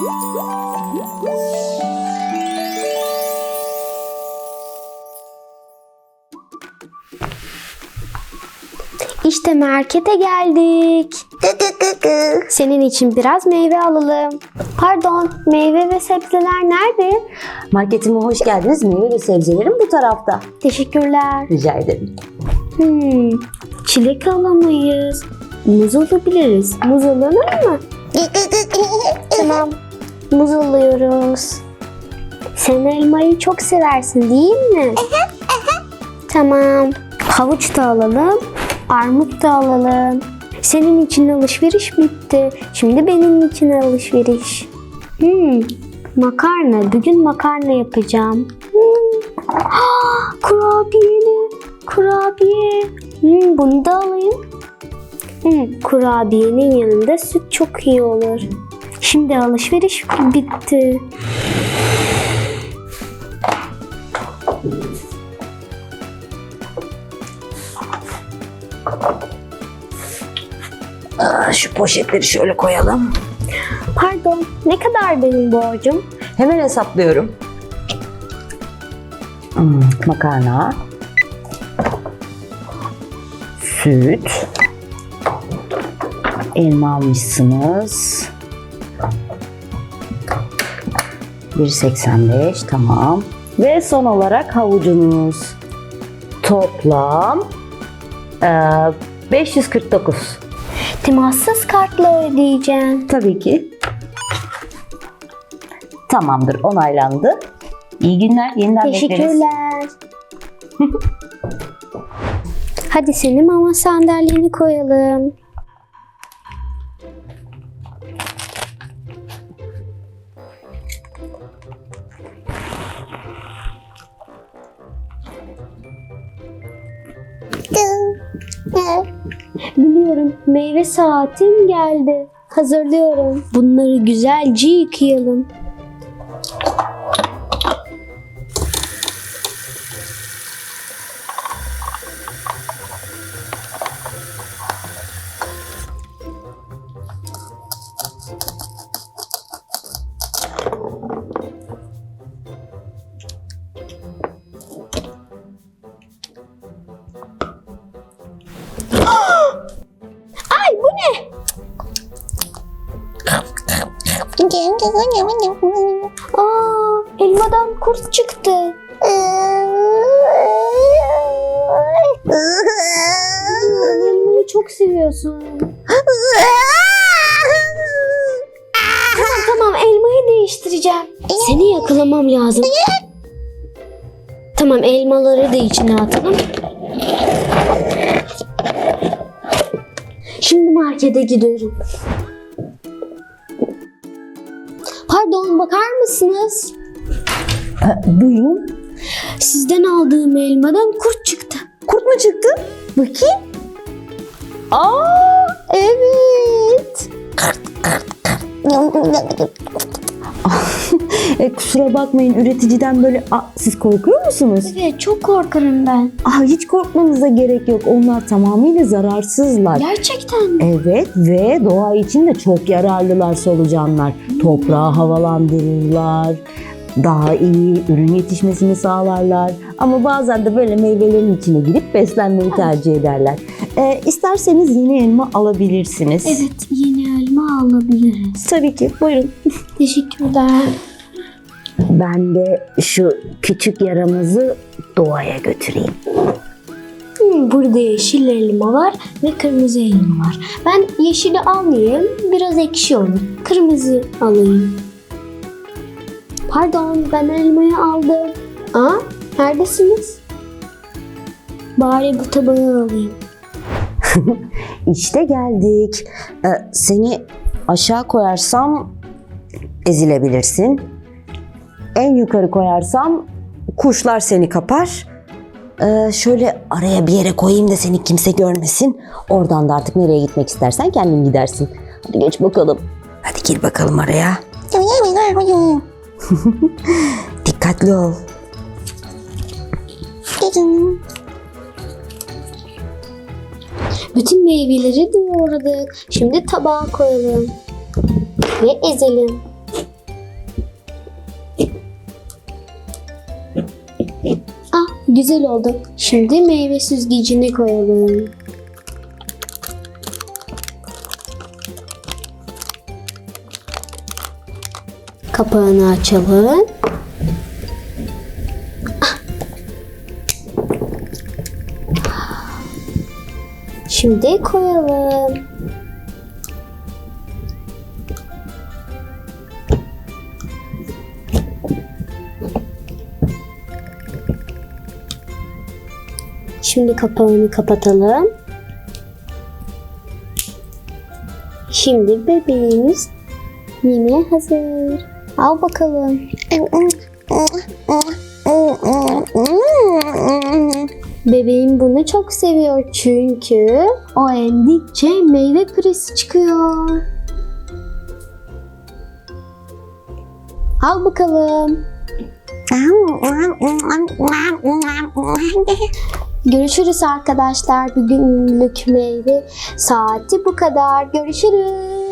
İşte markete geldik. Senin için biraz meyve alalım. Pardon, meyve ve sebzeler nerede? Marketime hoş geldiniz. Meyve ve sebzelerim bu tarafta. Teşekkürler. Rica ederim. Hmm, çilek alamayız. Muz alabiliriz. Muz alalım mı? tamam. Muz alıyoruz. Sen elmayı çok seversin değil mi? tamam. Havuç da alalım. Armut da alalım. Senin için alışveriş bitti. Şimdi benim için alışveriş. Hmm, makarna. Bugün makarna yapacağım. Hmm. Ah, kurabiyeli. Kurabiye. Hmm, bunu da alayım. Hmm, kurabiyenin yanında süt çok iyi olur. Şimdi alışveriş bitti. Aa, şu poşetleri şöyle koyalım. Pardon, ne kadar benim borcum? Hemen hesaplıyorum. Hmm, makarna. Süt. Elma almışsınız. 1.85 tamam. Ve son olarak havucunuz. Toplam eee, 549. Temassız kartla ödeyeceğim. Tabii ki. Tamamdır, onaylandı. İyi günler, yeniden bekleriz. Teşekkürler. Hadi senin mama sandalyeni koyalım. Biliyorum meyve saatim geldi. Hazırlıyorum. Bunları güzelce yıkayalım. Aa, elmadan kurt çıktı. Elmayı çok seviyorsun. tamam tamam elmayı değiştireceğim. Seni yakalamam lazım. Tamam elmaları da içine atalım. Şimdi markete gidiyorum. Bakar mısınız? Ee, buyurun. Sizden aldığım elmadan kurt çıktı. Kurt mu çıktı? Bakayım. Aa, evet. E, kusura bakmayın üreticiden böyle Aa, siz korkuyor musunuz? Evet çok korkarım ben. Aa, hiç korkmanıza gerek yok. Onlar tamamıyla zararsızlar. Gerçekten mi? Evet ve doğa için de çok yararlılar solucanlar. Toprağı havalandırırlar. Daha iyi ürün yetişmesini sağlarlar. Ama bazen de böyle meyvelerin içine girip beslenmeyi tercih ederler. Ee, isterseniz yeni elma alabilirsiniz. Evet yeni elma alabiliriz. Tabii ki. Buyurun. Teşekkürler. Ben de şu küçük yaramızı doğaya götüreyim. Hmm, burada yeşil elma var ve kırmızı elma var. Ben yeşili almayayım biraz ekşi olur. Kırmızı alayım. Pardon ben elmayı aldım. Aa neredesiniz? Bari bu tabağı alayım. İşte geldik. Ee, seni aşağı koyarsam ezilebilirsin. En yukarı koyarsam kuşlar seni kapar. Ee, şöyle araya bir yere koyayım da seni kimse görmesin. Oradan da artık nereye gitmek istersen kendin gidersin. Hadi geç bakalım. Hadi gir bakalım araya. Dikkatli ol. Bütün meyveleri doğradık. Şimdi tabağa koyalım. Ve ezelim. Güzel oldu. Şimdi meyve süzgecini koyalım. Kapağını açalım. Şimdi koyalım. Şimdi kapağını kapatalım. Şimdi bebeğimiz yine hazır. Al bakalım. Bebeğim bunu çok seviyor çünkü o emdikçe meyve püresi çıkıyor. Al bakalım. Görüşürüz arkadaşlar. Bugünlük meyve saati bu kadar. Görüşürüz.